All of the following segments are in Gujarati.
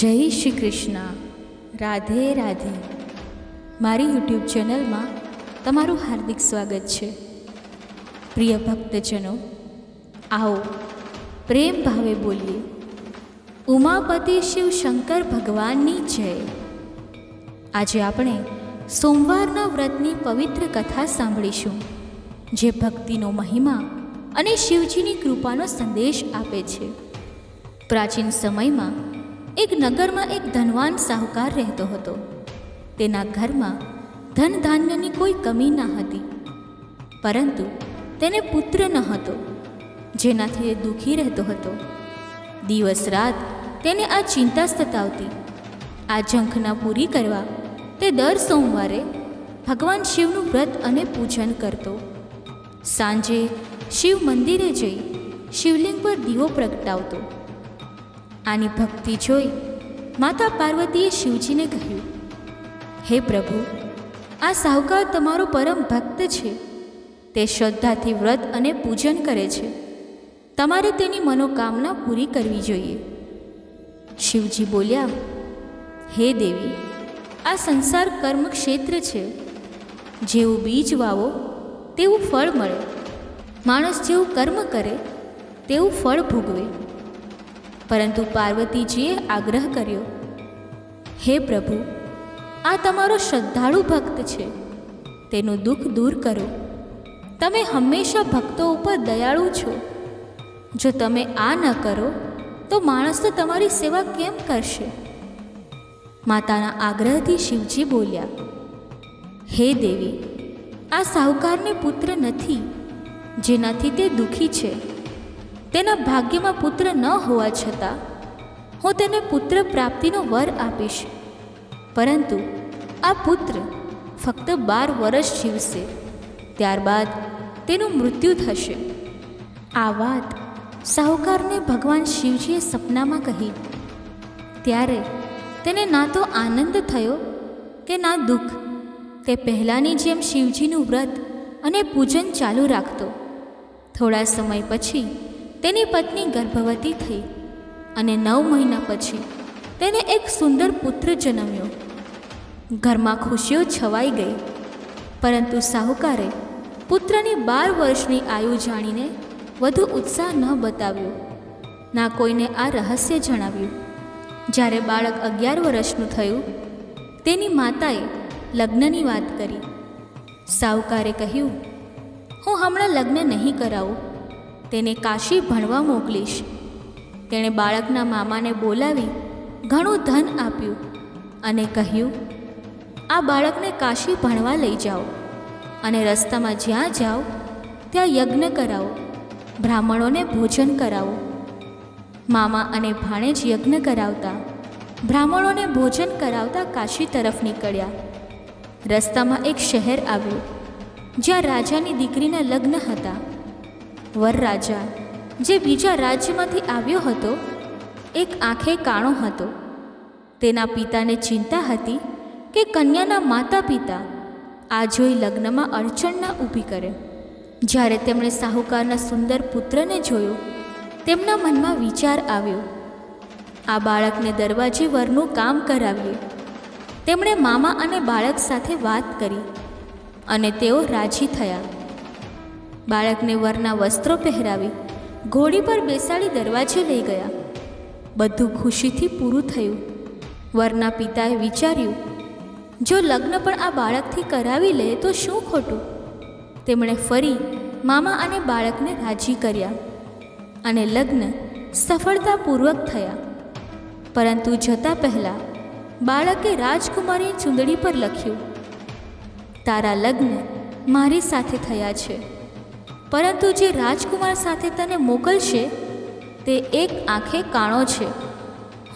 જય શ્રી કૃષ્ણ. રાધે રાધે. મારી યુટ્યુબ ચેનલમાં તમારું હાર્દિક સ્વાગત છે. પ્રિય ભક્તજનો, આવો, પ્રેમ ભાવે બોલીએ. ઉમાપતિ શિવ શંકર ભગવાનની જય. આજે આપણે સોમવારના વ્રતની પવિત્ર કથા સાંભળીશું, જે ભક્તિનો મહિમા અને શિવજીની કૃપાનો સંદેશ આપે છે. પ્રાચીન સમયમાં એક નગરમાં એક ધનવાન સાહુકાર રહેતો હતો. તેના ઘરમાં ધન ધાન્યની કોઈ કમી ન હતી. પરંતુ તેને પુત્ર ન હતો, જેનાથી એ દુઃખી રહેતો હતો. દિવસ રાત તેને આ ચિંતા સતાવતી, આ ઝંખના પૂરી કરવા તે દર સોમવારે ભગવાન શિવનું વ્રત અને પૂજન કરતો. સાંજે શિવ મંદિરે જઈ શિવલિંગ પર દીવો પ્રગટાવતો. આની ભક્તિ જોઈ માતા પાર્વતીએ શિવજીને કહ્યું, હે પ્રભુ, આ સાહુકાર તમારો પરમ ભક્ત છે. તે શ્રદ્ધાથી વ્રત અને પૂજન કરે છે. તમારે તેની મનોકામના પૂરી કરવી જોઈએ. શિવજી બોલ્યા, હે દેવી, આ સંસાર કર્મ ક્ષેત્ર છે. જેવું બીજ વાવો, તેવું ફળ મળે. માણસ જેવું કર્મ કરે, તેવું ફળ ભોગવે. પરંતુ પાર્વતીજીએ આગ્રહ કર્યો, હે પ્રભુ, આ તમારો શ્રદ્ધાળુ ભક્ત છે. તેનું દુઃખ દૂર કરો. તમે હંમેશા ભક્તો ઉપર દયાળુ છો. જો તમે આ ન કરો, તો માણસ તો તમારી સેવા કેમ કરશે? માતાના આગ્રહથી શિવજી બોલ્યા, હે દેવી, આ સાહુકારને પુત્ર નથી, જેનાથી તે દુઃખી છે. તેના ભાગ્યમાં પુત્ર ન હોવા છતાં હું તેને પુત્ર પ્રાપ્તિનો વર આપીશ. પરંતુ આ પુત્ર ફક્ત બાર વર્ષ જીવશે, ત્યારબાદ તેનું મૃત્યુ થશે. આ વાત સાહુકારને ભગવાન શિવજીએ સપનામાં કહી. ત્યારે તેને ના તો આનંદ થયો કે ના દુઃખ. તે પહેલાંની જેમ શિવજીનું વ્રત અને પૂજન ચાલુ રાખતો. થોડા સમય પછી તેની પત્ની ગર્ભવતી થઈ અને નવ મહિના પછી તેને એક સુંદર પુત્ર જન્મ્યો. ઘરમાં ખુશીઓ છવાઈ ગઈ, પરંતુ સાહુકારે પુત્રની બાર વર્ષની આયુ જાણીને વધુ ઉત્સાહ ન બતાવ્યો. ના કોઈને આ રહસ્ય જણાવ્યું. જ્યારે બાળક અગિયાર વર્ષનું થયું, તેની માતાએ લગ્નની વાત કરી. સાહુકારે કહ્યું, હું હમણાં લગ્ન નહીં કરાવું. તેને કાશી ભણવા મોકલીશ. તેણે બાળકના મામાને બોલાવી ઘણું ધન આપ્યું અને કહ્યું, આ બાળકને કાશી ભણવા લઈ જાઓ અને રસ્તામાં જ્યાં જાઓ, ત્યાં યજ્ઞ કરાવો, બ્રાહ્મણોને ભોજન કરાવો. મામા અને ભાણેજ યજ્ઞ કરાવતા, બ્રાહ્મણોને ભોજન કરાવતા કાશી તરફ નીકળ્યા. રસ્તામાં એક શહેર આવ્યું, જ્યાં રાજાની દીકરીના લગ્ન હતા. વર રાજા જે બીજા રાજ્યમાંથી આવ્યો હતો, એક આંખે કાણો હતો. તેના પિતાને ચિંતા હતી કે કન્યાના માતા પિતા આ જોઈ લગ્નમાં અડચણ ના ઊભી કરે. જ્યારે તેમણે સાહુકારના સુંદર પુત્રને જોયો, તેમના મનમાં વિચાર આવ્યો. આ બાળકને દરવાજે વરનું કામ કરાવીએ તેમણે મામા અને બાળક સાથે વાત કરી અને તેઓ રાજી થયા. બાળકને વરના વસ્ત્રો પહેરાવી ઘોડી પર બેસાડી દરવાજે લઈ ગયા. બધું ખુશીથી પૂરું થયું. વરના પિતાએ વિચાર્યું, જો લગ્ન પણ આ બાળકથી કરાવી લે તો શું ખોટું? તેમણે ફરી મામા અને બાળકને રાજી કર્યા અને લગ્ન સફળતાપૂર્વક થયા. પરંતુ જતાં પહેલાં બાળકે રાજકુમારી ચૂંદડી પર લખ્યું, તારા લગ્ન મારી સાથે થયા છે. પરંતુ જે રાજકુમાર સાથે તને મોકલશે, તે એક આંખે કાણો છે.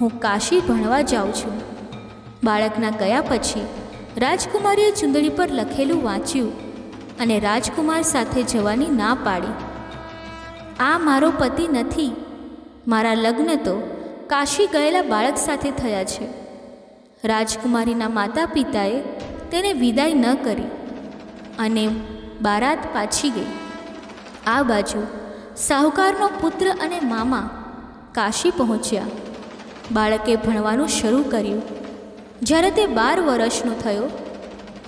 હું કાશી ભણવા જાઉં છું. બાળકના ગયા પછી, રાજકુમારીએ ચૂંદડી પર લખેલું વાંચ્યું અને રાજકુમાર સાથે જવાની ના પાડી. આ મારો પતિ નથી. મારા લગ્ન તો કાશી ગયેલા બાળક સાથે થયા છે. રાજકુમારીના માતા પિતાએ તેને વિદાય ન કરી અને બારાત પાછી ગઈ. આ બાજુ સાહુકારનો પુત્ર અને મામા કાશી પહોંચ્યા. બાળકે ભણવાનું શરૂ કર્યું. જ્યારે તે બાર વર્ષનો થયો,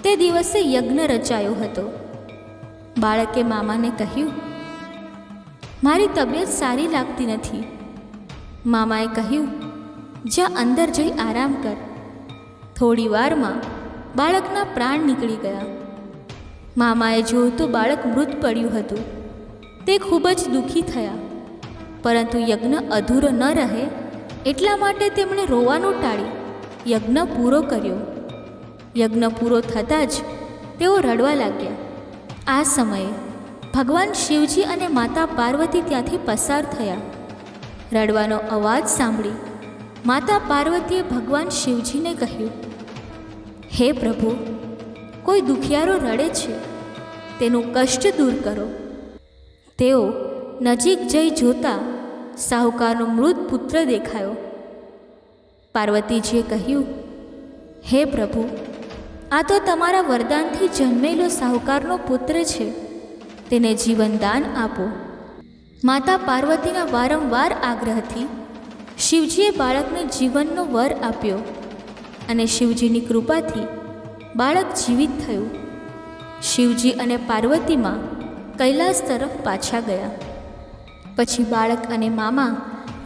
તે દિવસે યજ્ઞ રચાયો હતો. બાળકે મામાને કહ્યું, મારી તબિયત સારી લાગતી નથી. મામાએ કહ્યું જ્યાં અંદર જઈ આરામ કર. થોડી વારમાં બાળકના પ્રાણ નીકળી ગયા. મામાએ જોયું તો બાળક મૃત પડ્યું હતું. તે ખૂબ જ દુઃખી થયા. પરંતુ યજ્ઞ અધૂરો ન રહે એટલા માટે તેમણે રોવાનું ટાળી. યજ્ઞ પૂરો કર્યો. યજ્ઞ પૂરો થતાં જ તેઓ રડવા લાગ્યા. આ સમયે ભગવાન શિવજી અને માતા પાર્વતી ત્યાંથી પસાર થયા. રડવાનો અવાજ સાંભળી માતા પાર્વતીએ ભગવાન શિવજીને કહ્યું, હે પ્રભુ, કોઈ દુખિયારો રડે છે? તેનું કષ્ટ દૂર કરો. તેઓ નજીક જઈ જોતા સાહુકારનો મૃત પુત્ર દેખાયો. પાર્વતીજીએ કહ્યું, હે પ્રભુ, આ તો તમારા વરદાનથી જન્મેલો સાહુકારનો પુત્ર છે. તેને જીવનદાન આપો. માતા પાર્વતીના વારંવાર આગ્રહથી શિવજીએ બાળકને જીવનનો વર આપ્યો અને શિવજીની કૃપાથી બાળક જીવિત થયું. શિવજી અને પાર્વતીમાં કૈલાસ તરફ પાછા ગયા. પછી બાળક અને મામા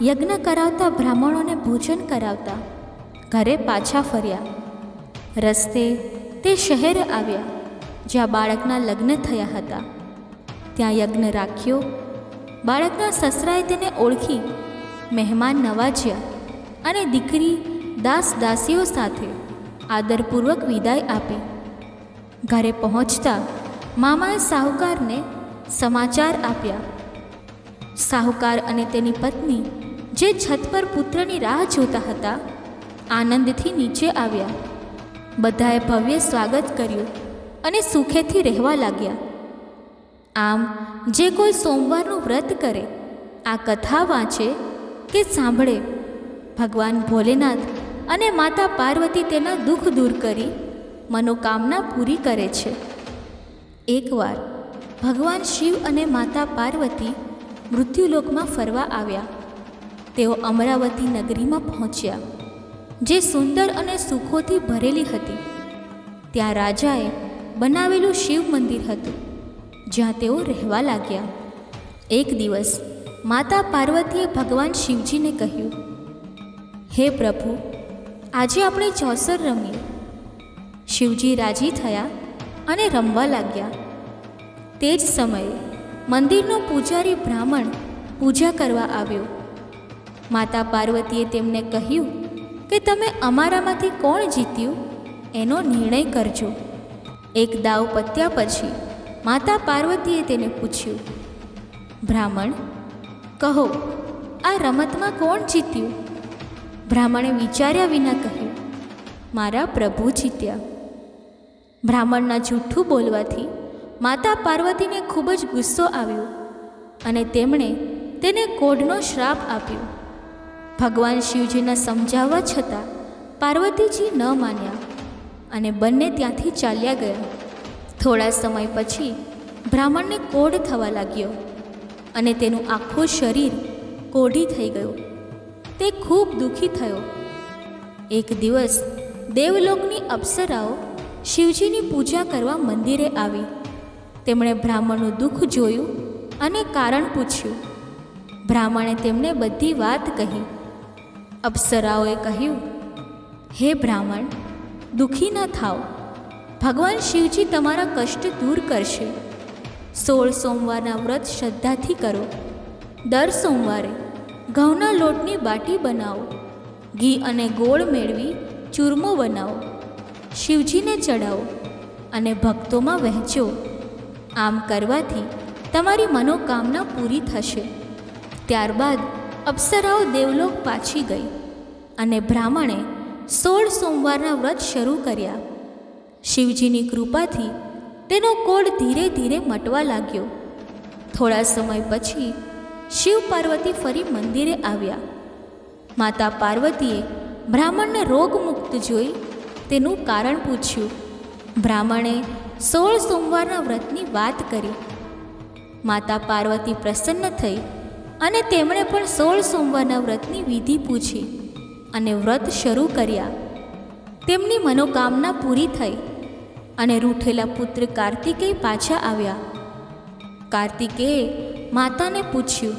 યજ્ઞ કરાવતા બ્રાહ્મણોને ભોજન કરાવતા ઘરે પાછા ફર્યા. રસ્તે તે શહેર આવ્યા, જ્યાં બાળકના લગ્ન થયા હતા. ત્યાં યજ્ઞ રાખ્યો, બાળકના સસરાએ તેને ઓળખી, મહેમાન નવાજ્યા અને દીકરી દાસ દાસીઓ સાથે આદરપૂર્વક વિદાય આપી. ઘરે પહોંચતા મામાએ સાહુકારને સમાચાર આપ્યા. સાહુકાર અને તેની પત્ની, જે છત પર પુત્રની રાહ જોતા હતા, આનંદથી નીચે આવ્યા. બધાએ ભવ્ય સ્વાગત કર્યું અને સુખેથી રહેવા લાગ્યા. આમ, જે કોઈ સોમવારનું વ્રત કરે, આ કથા વાંચે કે સાંભળે, ભગવાન ભોલેનાથ અને માતા પાર્વતી તેના દુઃખ દૂર કરી મનોકામના પૂરી કરે છે. એકવાર ભગવાન શિવ અને માતા પાર્વતી મૃત્યુલોકમાં ફરવા આવ્યા. તેઓ અમરાવતી નગરીમાં પહોંચ્યા, જે સુંદર અને સુખોથી ભરેલી હતી. ત્યાં રાજાએ બનાવેલું શિવ મંદિર હતું, જ્યાં તેઓ રહેવા લાગ્યા. એક દિવસ માતા પાર્વતીએ ભગવાન શિવજીને કહ્યું, હે પ્રભુ, આજે આપણે ચોસર રમીએ. શિવજી રાજી થયા અને રમવા લાગ્યા. તે જ સમયે મંદિરનો પૂજારી બ્રાહ્મણ પૂજા કરવા આવ્યો. માતા પાર્વતીએ તેમને કહ્યું કે તમે અમારામાંથી કોણ જીત્યું એનો નિર્ણય કરજો. એક દાવ પત્યા પછી માતા પાર્વતીએ તેને પૂછ્યું, બ્રાહ્મણ, કહો, આ રમતમાં કોણ જીત્યું? બ્રાહ્મણે વિચાર્યા વિના કહ્યું, મારા પ્રભુ જીત્યા. બ્રાહ્મણના જૂઠું બોલવાથી માતા પાર્વતીને ખૂબ જ ગુસ્સો આવ્યો અને તેમણે તેને કોઢનો શ્રાપ આપ્યો. ભગવાન શિવજીના સમજાવવા છતાં પાર્વતીજી ન માન્યા અને બંને ત્યાંથી ચાલ્યા ગયા. થોડા સમય પછી બ્રાહ્મણને કોઢ થવા લાગ્યો અને તેનું આખું શરીર કોઢી થઈ ગયું. તે ખૂબ દુઃખી થયો. એક દિવસ દેવલોકની અપ્સરાઓ શિવજીની પૂજા કરવા મંદિરે આવી. તેમણે બ્રાહ્મણનું દુઃખ જોયું અને કારણ પૂછ્યું. બ્રાહ્મણે તેમને બધી વાત કહી. અપ્સરાઓએ કહ્યું, હે બ્રાહ્મણ, દુઃખી ન થાઓ. ભગવાન શિવજી તમારા કષ્ટ દૂર કરશે. સોળ સોમવારના વ્રત શ્રદ્ધાથી કરો. દર સોમવારે ઘઉંના લોટની બાટી બનાવો. ઘી અને ગોળ મેળવી ચૂરમો બનાવો. શિવજીને ચડાવો અને ભક્તોમાં વહેંચો. આમ કરવાથી તમારી મનોકામના પૂરી થશે. ત્યારબાદ અપ્સરાઓ દેવલોક પાછી ગઈ અને બ્રાહ્મણે સોળ સોમવારના વ્રત શરૂ કર્યા. શિવજીની કૃપાથી તેનો કોડ ધીરે ધીરે મટવા લાગ્યો. થોડા સમય પછી શિવ પાર્વતી ફરી મંદિરે આવ્યા. માતા પાર્વતીએ બ્રાહ્મણને રોગમુક્ત જોઈ તેનું કારણ પૂછ્યું. બ્રાહ્મણે સોળ સોમવારના વ્રતની વાત કરી. માતા પાર્વતી પ્રસન્ન થઈ અને તેમણે પણ સોળ સોમવારના વ્રતની વિધિ પૂછી અને વ્રત શરૂ કર્યા. તેમની મનોકામના પૂરી થઈ અને રૂઠેલા પુત્ર કાર્તિકેય પાછા આવ્યા. કાર્તિકેયે માતાને પૂછ્યું,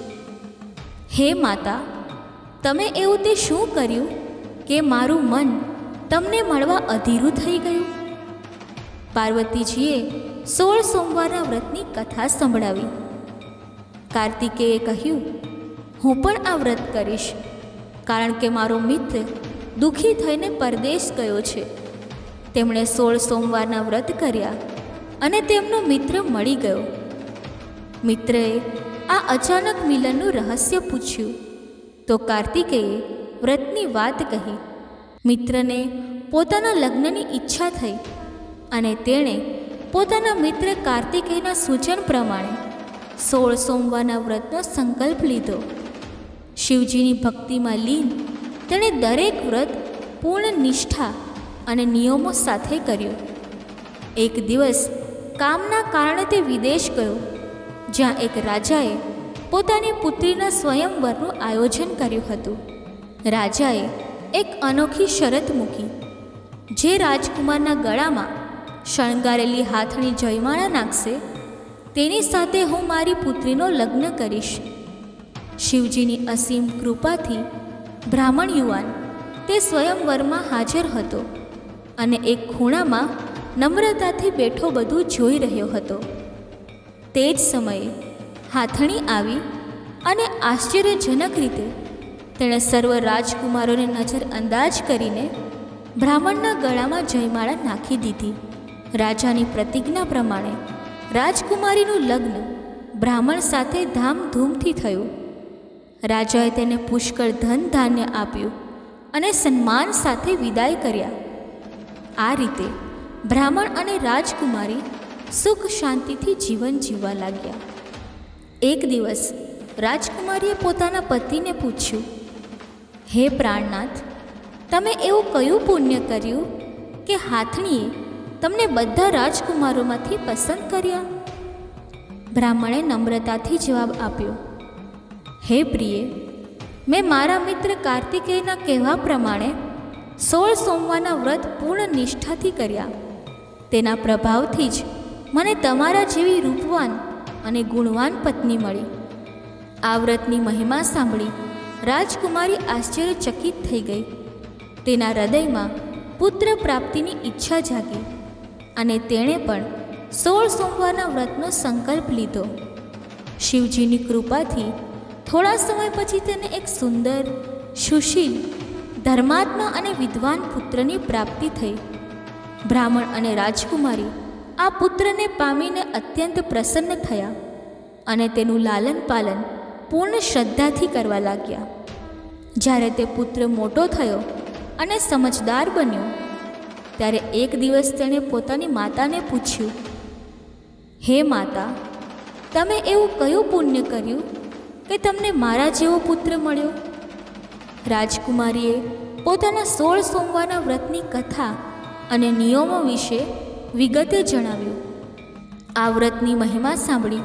હે માતા, તમે એવું તે શું કર્યું કે મારું મન તમને મળવા અધીરું થઈ ગયું? પાર્વતીજીએ સોળ સોમવારના વ્રતની કથા સંભળાવી. કાર્તિકેયે કહ્યું, હું પણ આ વ્રત કરીશ, કારણ કે મારો મિત્ર દુઃખી થઈને પરદેશ ગયો છે. તેમણે સોળ સોમવારના વ્રત કર્યા અને તેમનો મિત્ર મળી ગયો. મિત્રએ આ અચાનક મિલનનું રહસ્ય પૂછ્યું. તો કાર્તિકેયે વ્રતની વાત કહી. મિત્રને પોતાના લગ્નની ઈચ્છા થઈ અને તેણે પોતાના મિત્ર કાર્તિકેયના સૂચન પ્રમાણે સોળ સોમવારના વ્રતનો સંકલ્પ લીધો. શિવજીની ભક્તિમાં લીન તેણે દરેક વ્રત પૂર્ણ નિષ્ઠા અને નિયમો સાથે કર્યું. એક દિવસ કામના કારણે તે વિદેશ ગયો, જ્યાં એક રાજાએ પોતાની પુત્રીના સ્વયંવરનું આયોજન કર્યું હતું. રાજાએ એક અનોખી શરત મૂકી, જે રાજકુમારના ગળામાં શણગારેલી હાથની જયમાળા નાખશે, તેની સાથે હું મારી પુત્રીનો લગ્ન કરીશ. શિવજીની અસીમ કૃપાથી બ્રાહ્મણ યુવાન તે સ્વયંવરમાં હાજર હતો અને એક ખૂણામાં નમ્રતાથી બેઠો બધું જોઈ રહ્યો હતો. તે જ સમયે હાથણી આવી અને આશ્ચર્યજનક રીતે તેણે સર્વ રાજકુમારોને નજર અંદાજ કરીને બ્રાહ્મણના ગળામાં જયમાળા નાખી દીધી. રાજાની પ્રતિજ્ઞા પ્રમાણે રાજકુમારીનું લગ્ન બ્રાહ્મણ સાથે ધામધૂમથી થયું. રાજાએ તેને પુષ્કળ ધન ધાન્ય આપ્યું અને સન્માન સાથે વિદાય કર્યા. આ રીતે બ્રાહ્મણ અને રાજકુમારી સુખ શાંતિથી જીવન જીવવા લાગ્યા. એક દિવસ રાજકુમારીએ પોતાના પતિને પૂછ્યું, હે પ્રાણનાથ, તમે એવું કયું પુણ્ય કર્યું કે હાથણીએ તમને બધા રાજકુમારોમાંથી પસંદ કર્યા? બ્રાહ્મણે નમ્રતાથી જવાબ આપ્યો, હે પ્રિય, મેં મારા મિત્ર કાર્તિકેયના કહેવા પ્રમાણે સોળ સોમવારના વ્રત પૂર્ણ નિષ્ઠાથી કર્યા. તેના પ્રભાવથી જ મને તમારા જેવી રૂપવાન અને ગુણવાન પત્ની મળી. આ વ્રતની મહિમા સાંભળી રાજકુમારી આશ્ચર્યચકિત થઈ ગઈ. તેના હૃદયમાં પુત્ર પ્રાપ્તિની ઈચ્છા જાગી. અને તેણે પણ સોળ સોમવારના વ્રતનો સંકલ્પ લીધો. શિવજીની કૃપાથી થોડા સમય પછી તેને એક સુંદર, સુશીલ, ધર્માત્મા અને વિદ્વાન પુત્રની પ્રાપ્તિ થઈ. બ્રાહ્મણ અને રાજકુમારી આ પુત્રને પામીને અત્યંત પ્રસન્ન થયા અને તેનું લાલન પાલન પૂર્ણ શ્રદ્ધાથી કરવા લાગ્યા. જ્યારે તે પુત્ર મોટો થયો અને સમજદાર બન્યો ત્યારે એક દિવસ તેણે પોતાની માતાને પૂછ્યું, હે માતા, તમે એવું કયું પુણ્ય કર્યું કે તમને મારા જેવો પુત્ર મળ્યો? રાજકુમારીએ પોતાના સોળ સોમવારના વ્રતની કથા અને નિયમો વિશે વિગતે જણાવ્યું. આ વ્રતની મહિમા સાંભળી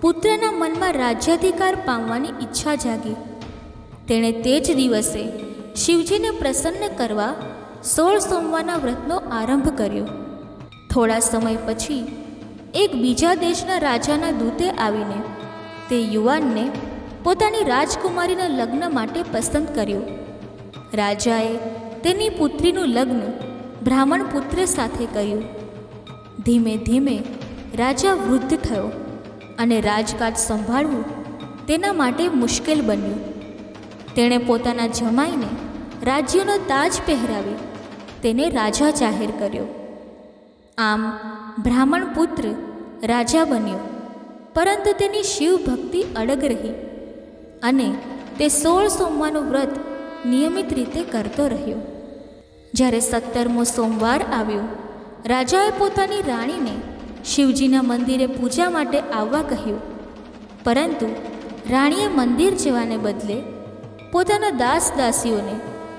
પુત્રના મનમાં રાજ્યાધિકાર પામવાની ઈચ્છા જાગી. તેણે તે જ દિવસે શિવજીને પ્રસન્ન કરવા સોળ સોમવારના વ્રતનો આરંભ કર્યો. થોડા સમય પછી એક બીજા દેશના રાજાના દૂતે આવીને તે યુવાનને પોતાની રાજકુમારીના લગ્ન માટે પસંદ કર્યો. રાજાએ તેની પુત્રીનું લગ્ન બ્રાહ્મણ પુત્ર સાથે કર્યું. ધીમે ધીમે રાજા વૃદ્ધ થયો અને રાજકાજ સંભાળવું તેના માટે મુશ્કેલ બન્યું. તેણે પોતાના જમાઈને રાજ્યનો તાજ પહેરાવી તેને રાજા જાહેર કર્યો. આમ બ્રાહ્મણ પુત્ર રાજા બન્યો. પરંતુ તેની શિવ ભક્તિ અડગ રહી અને તે સોળ સોમવારનું વ્રત નિયમિત રીતે કરતો રહ્યો. જ્યારે સત્તરમો સોમવાર આવ્યો, રાજાએ પોતાની રાણીને શિવજીના મંદિરે પૂજા માટે આવવા કહ્યું. પરંતુ રાણીએ મંદિર જવાને બદલે પોતાના દાસ દાસીઓને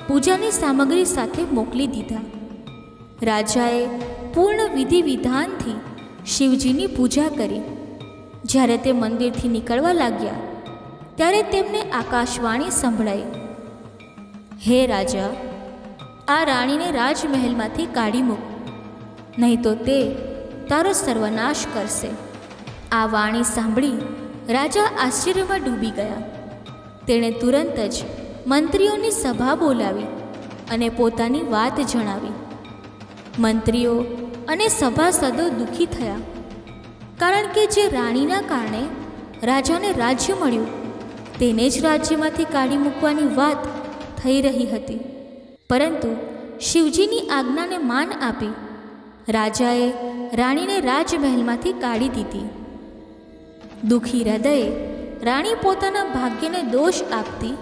પૂજાની સામગ્રી સાથે મોકલી દીધા. રાજાએ પૂર્ણ વિધિ વિધાનથી શિવજીની પૂજા કરી. જ્યારે તે મંદિરથી નીકળવા લાગ્યા, ત્યારે તેમને આકાશવાણી સંભળાઈ. હે રાજા, આ રાણીને રાજમહેલમાંથી કાઢી મૂક, નહીં તો તે તારો સર્વનાશ કરશે. આ વાણી સાંભળી રાજા આશ્ચર્યમાં ડૂબી ગયા. તેણે તુરંત જ મંત્રીઓની સભા બોલાવી અને પોતાની વાત જણાવી. મંત્રીઓ અને સભાસદો દુઃખી થયા, કારણ કે જે રાણીના કારણે રાજાને રાજ્ય મળ્યું, તેને જ રાજ્યમાંથી કાઢી મૂકવાની વાત થઈ રહી હતી. પરંતુ શિવજીની આજ્ઞાને માન આપી રાજાએ રાણીને રાજમહેલમાંથી કાઢી દીધી. દુઃખી હૃદયે રાણી પોતાના ભાગ્યને દોષ આપતી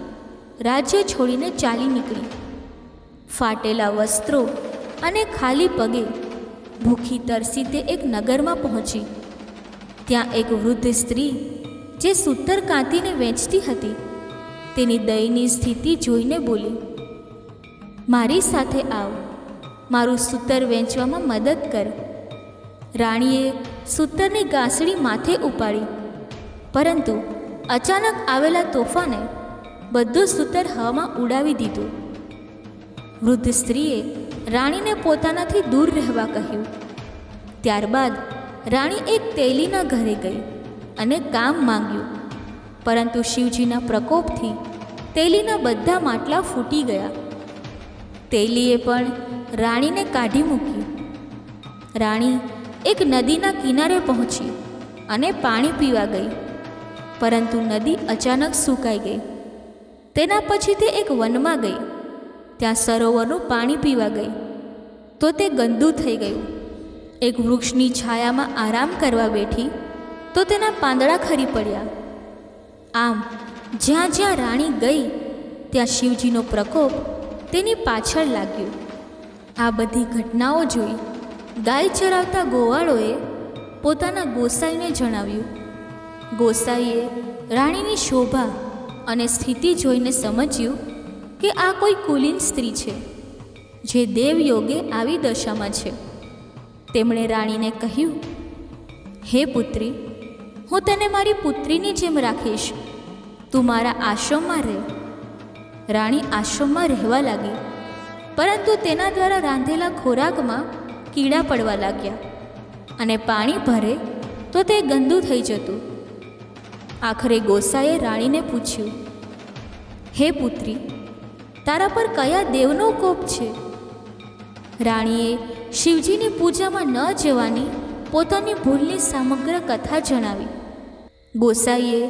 રાજ્ય છોડીને ચાલી નીકળી. ફાટેલા વસ્ત્રો અને ખાલી પગે ભૂખી તરસી તે એક નગરમાં પહોંચી. ત્યાં એક વૃદ્ધ સ્ત્રી, જે સૂતર કાંતીને વેચતી હતી, તેની દયની સ્થિતિ જોઈને બોલી, મારી સાથે આવ. મારું સૂતર વેચવામાં મદદ કર. રાણીએ સૂતરની ગાંસડી માથે ઉપાડી. પરંતુ અચાનક આવેલા તોફાને બધું સૂતર હવામાં ઉડાવી દીધું. વૃદ્ધ સ્ત્રીએ રાણીને પોતાનાથી દૂર રહેવા કહ્યું. ત્યારબાદ રાણી એક તેલીના ઘરે ગઈ અને કામ માંગ્યું. પરંતુ શિવજીના પ્રકોપથી તેલીના બધા માટલા ફૂટી ગયા. તેલીએ પણ રાણીને કાઢી મૂકી. રાણી એક નદીના કિનારે પહોંચી અને પાણી પીવા ગઈ. પરંતુ નદી અચાનક સુકાઈ ગઈ. તેના પછી તે એક વનમાં ગઈ. ત્યાં સરોવરનું પાણી પીવા ગઈ. તો તે ગંદુ થઈ ગયું. એક વૃક્ષની છાયામાં આરામ કરવા બેઠી તો તેના પાંદડા ખરી પડ્યા. આમ, જ્યાં જ્યાં રાણી ગઈ, ત્યાં શિવજીનો પ્રકોપ તેની પાછળ લાગ્યો. આ બધી ઘટનાઓ જોઈ ગાય ચરાવતા ગોવાળોએ પોતાના ગોસાઈને જણાવ્યું, ગોસાઈએ, રાણીની શોભા અને સ્થિતિ જોઈને સમજ્યું કે આ કોઈ કુલીન સ્ત્રી છે, જે દેવયોગે આવી દશામાં છે. તેમણે રાણીને કહ્યું, હે પુત્રી, હું તને મારી પુત્રીની જેમ રાખીશ. તું મારા આશ્રમમાં રહે. રાણી આશ્રમમાં રહેવા લાગી, પરંતુ તેના દ્વારા રાંધેલા ખોરાકમાં કીડા પડવા લાગ્યા અને પાણી ભરે તો તે ગંદુ થઈ જતું. આખરે ગોસાએ રાણીને પૂછ્યું, હે પુત્રી, તારા પર કયા દેવનો કોપ છે? રાણીએ શિવજીની પૂજામાં ન જવાની પોતાની ભૂલની સમગ્ર કથા જણાવી. ગોસાઈએ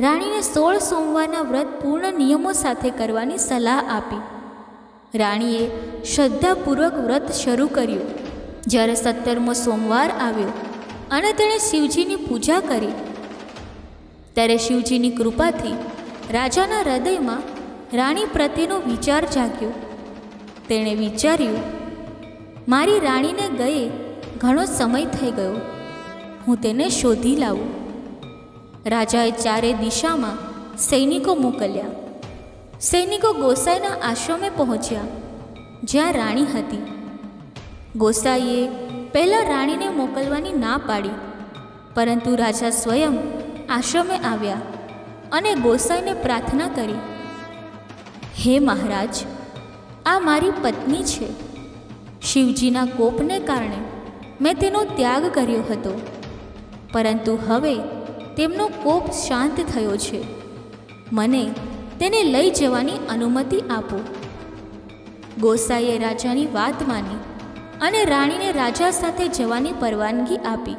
રાણીને સોળ સોમવારના વ્રત પૂર્ણ નિયમો સાથે કરવાની સલાહ આપી. રાણીએ શ્રદ્ધાપૂર્વક વ્રત શરૂ કર્યું. જ્યારે સત્તરમો સોમવાર આવ્યો અને તેણે શિવજીની પૂજા કરી ત્યારે શિવજીની કૃપાથી રાજાના હૃદયમાં રાણી પ્રત્યેનો વિચાર જાગ્યો. તેણે વિચાર્યું, મારી રાણીને ગયે ઘણો સમય થઈ ગયો. હું તેને શોધી લાવું. રાજાએ ચારે દિશામાં સૈનિકો મોકલ્યા. સૈનિકો ગોસાઈના આશ્રમે પહોંચ્યા, જ્યાં રાણી હતી. ગોસાઈએ પહેલાં રાણીને મોકલવાની ના પાડી, પરંતુ રાજા સ્વયં આશ્રમે આવ્યા અને ગોસાઈને પ્રાર્થના કરી, હે મહારાજ, આ મારી પત્ની છે. શિવજીના કોપને કારણે મેં તેનો ત્યાગ કર્યો હતો. પરંતુ હવે તેમનો કોપ શાંત થયો છે. મને તેને લઈ જવાની અનુમતિ આપો. ગોસાઈએ રાજાની વાત માની અને રાણીને રાજા સાથે જવાની પરવાનગી આપી.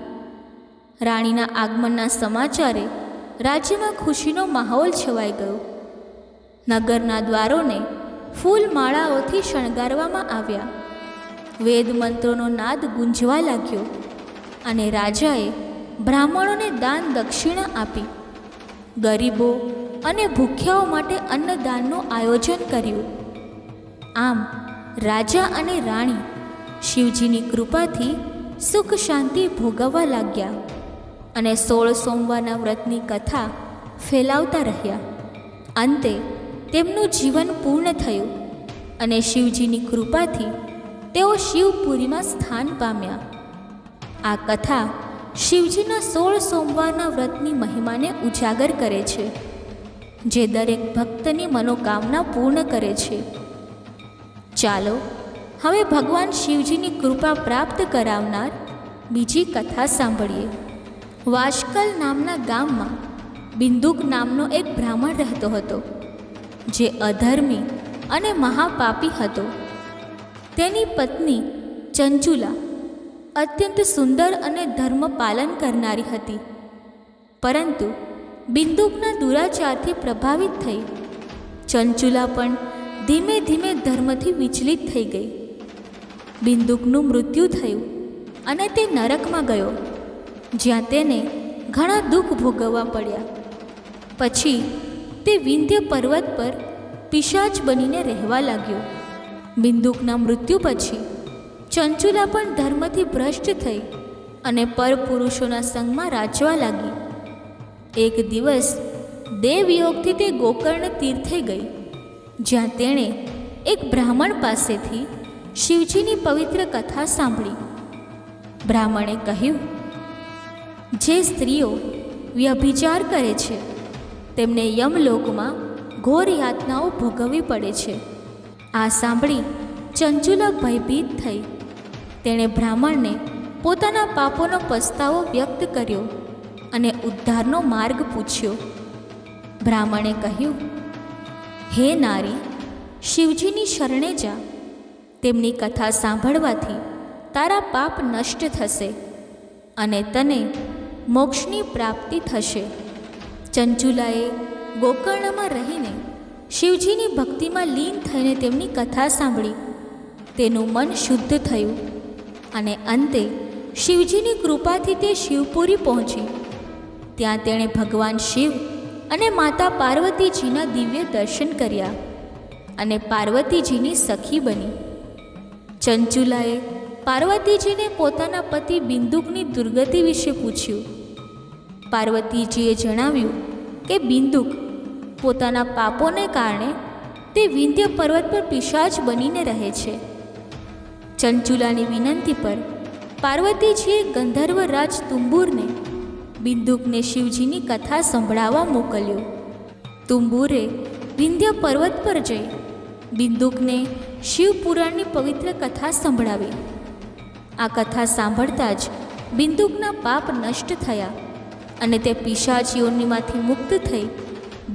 રાણીના આગમનના સમાચારે રાજ્યમાં ખુશીનો માહોલ છવાઈ ગયો. નગરના દ્વારોને ફૂલ માળાઓથી શણગારવામાં આવ્યા. વેદ મંત્રોનો નાદ ગુંજવા લાગ્યો અને રાજાએ બ્રાહ્મણોને દાન દક્ષિણા આપી. ગરીબો અને ભૂખ્યાઓ માટે અન્નદાનનું આયોજન કર્યું. આમ રાજા અને રાણી શિવજીની કૃપાથી સુખ શાંતિ ભોગવવા લાગ્યા. અને સોળ સોમવારના વ્રતની કથા ફેલાવતા રહ્યા. અંતે તેમનું જીવન પૂર્ણ થયું અને શિવજીની કૃપાથી તેઓ શિવપુરીમાં સ્થાન પામ્યા. આ કથા શિવજીના સોળ સોમવારના વ્રતની મહિમાને ઉજાગર કરે છે, જે દરેક ભક્તની મનોકામના પૂર્ણ કરે છે. ચાલો, હવે ભગવાન શિવજીની કૃપા પ્રાપ્ત કરાવનાર બીજી કથા સાંભળીએ. વાશકલ નામના ગામમાં બિંદુક નામનો એક બ્રાહ્મણ રહેતો હતો, જે અધર્મી અને મહાપાપી હતો. તેની પત્ની ચંચુલા અત્યંત સુંદર અને ધર્મ પાલન કરનારી હતી, પરંતુ બિંદુકના દુરાચારથી પ્રભાવિત થઈ, ચંચુલા પણ ધીમે ધીમે ધર્મથી વિચલિત થઈ ગઈ. બિંદુકનું મૃત્યુ થયું અને તે નરકમાં ગયો. જ્યાં તેને ઘણા દુઃખ ભોગવવા પડ્યા. પછી તે વિંધ્ય પર્વત પર પિશાચ બનીને રહેવા લાગ્યો. બિંદુકના મૃત્યુ પછી ચંચુલા પણ ધર્મથી ભ્રષ્ટ થઈ અને પરપુરુષોના સંગમાં રાચવા લાગી. એક દિવસ દેવયોગથી તે ગોકર્ણ તીર્થે ગઈ, જ્યાં તેણે એક બ્રાહ્મણ પાસેથી શિવજીની પવિત્ર કથા સાંભળી. બ્રાહ્મણે કહ્યું જે સ્ત્રીઓ વ્યભિચાર કરે છે, તેમને યમલોકમાં ઘોર યાતનાઓ ભોગવવી પડે છે. આ સાંભળી ચંચુલા ભયભીત થઈ. તેણે બ્રાહ્મણને પોતાના પાપોનો પસ્તાવો વ્યક્ત કર્યો અને ઉદ્ધારનો માર્ગ પૂછ્યો. બ્રાહ્મણે કહ્યું, હે નારી, શિવજીની શરણે જા. તેમની કથા સાંભળવાથી તારા પાપ નષ્ટ થશે અને તને મોક્ષની પ્રાપ્તિ થશે. ચંચુલાએ ગોકર્ણમાં રહીને શિવજીની ભક્તિમાં લીન થઈને તેમની કથા સાંભળી. તેનું મન શુદ્ધ થયું અને અંતે શિવજીની કૃપાથી તે શિવપુરી પહોંચી. ત્યાં તેણે ભગવાન શિવ અને માતા પાર્વતીજીના દિવ્ય દર્શન કર્યા અને પાર્વતીજીની સખી બની. ચંચુલાએ પાર્વતીજીને પોતાના પતિ બિંદુકની દુર્ગતિ વિશે પૂછ્યું. પાર્વતીજીએ જણાવ્યું કે બિંદુક પોતાના પાપોને કારણે તે વિંધ્ય પર્વત પર પિશાચ બનીને રહે છે. ચંચુલાની વિનંતી પર પાર્વતીજીએ ગંધર્વ રાજ તુંબુરને, બિંદુકને શિવજીની કથા સંભળાવવા મોકલ્યો. તુંબુરે વિંધ્ય પર્વત પર જઈ બિંદુકને શિવપુરાણની પવિત્ર કથા સંભળાવી. આ કથા સાંભળતા જ બિંદુકના પાપ નષ્ટ થયા. અને તે પિશાચીઓનીમાંથી મુક્ત થઈ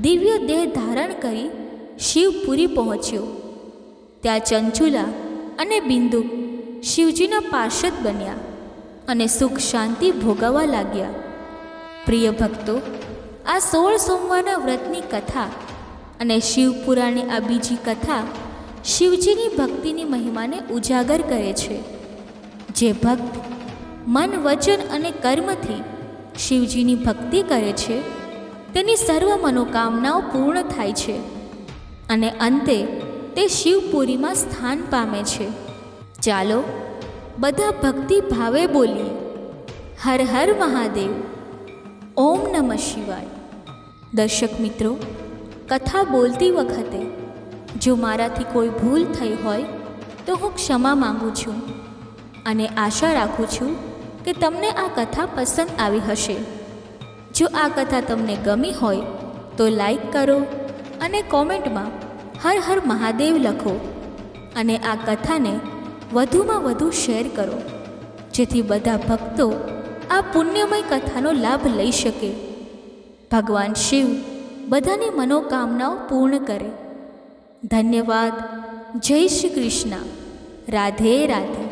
દિવ્ય દેહ ધારણ કરી શિવપુરી પહોંચ્યો. ત્યાં ચંચુલા અને બિંદુક શિવજીના પાર્ષદ બન્યા અને સુખ શાંતિ ભોગવવા લાગ્યા. પ્રિય ભક્તો, આ સોળ સોમવારના વ્રતની કથા અને શિવપુરાની આ બીજી કથા શિવજીની ભક્તિની મહિમાને ઉજાગર કરે છે. જે ભક્ત મન, વચન અને કર્મથી શિવજીની ભક્તિ કરે છે, તેની સર્વ મનોકામનાઓ પૂર્ણ થાય છે અને અંતે તે શિવપુરીમાં સ્થાન પામે છે. ચાલો બધા ભક્તિ ભાવે બોલીએ. હર હર મહાદેવ. ઓમ નમઃ શિવાય. દર્શક મિત્રો, કથા બોલતી વખતે જો મારાથી કોઈ ભૂલ થઈ હોય તો હું ક્ષમા માંગુ છું અને આશા રાખું છું કે તમને આ કથા પસંદ આવી હશે. જો આ કથા તમને ગમી હોય, તો લાઈક કરો અને કોમેન્ટમાં હર હર મહાદેવ લખો અને આ કથાને વધુમાં વધુ શેર કરો, જેથી બધા ભક્તો આ પુણ્યમય કથાનો લાભ લઈ શકે. ભગવાન શિવ બધાની મનોકામનાઓ પૂર્ણ કરે. ધન્યવાદ. જય શ્રી કૃષ્ણ. રાધે રાધે.